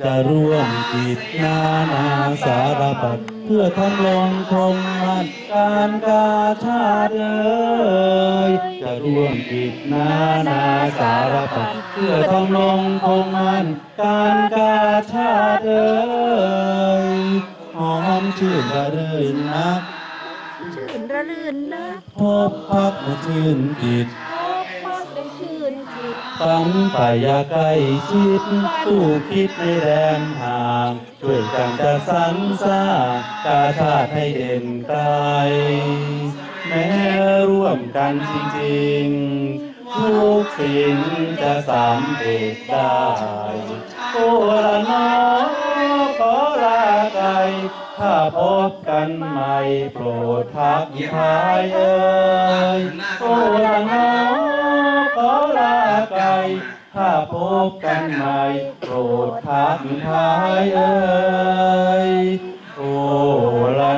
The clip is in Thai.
จะร่วมกิจนานาสารพัดเพื่อทำลงคงมันการกาชาติเอ่ยจะร่วมกิจนานาสารพัดเพื่อทำลงคงมันการกาชาติเอ่ยหอมชื่นระรื่นนักชื่นระลื่นนะพบพักมาชื่นจิ ฝันไปอยาใกล้ชิดสู้คิดในแดนห่าง ช่วยกันจะสรรสร้างกาชาติให้เด่นไกลแม้ร่วมกันจริงๆ ทุกสิ่งจะสำเร็จได้โอ้ละน้องขอลาไกลถ้าพบกันใหม่โปรดทักทายเอ่ย ถ้าพบกันใหม่โปรดทักทายเอ่ยโอละ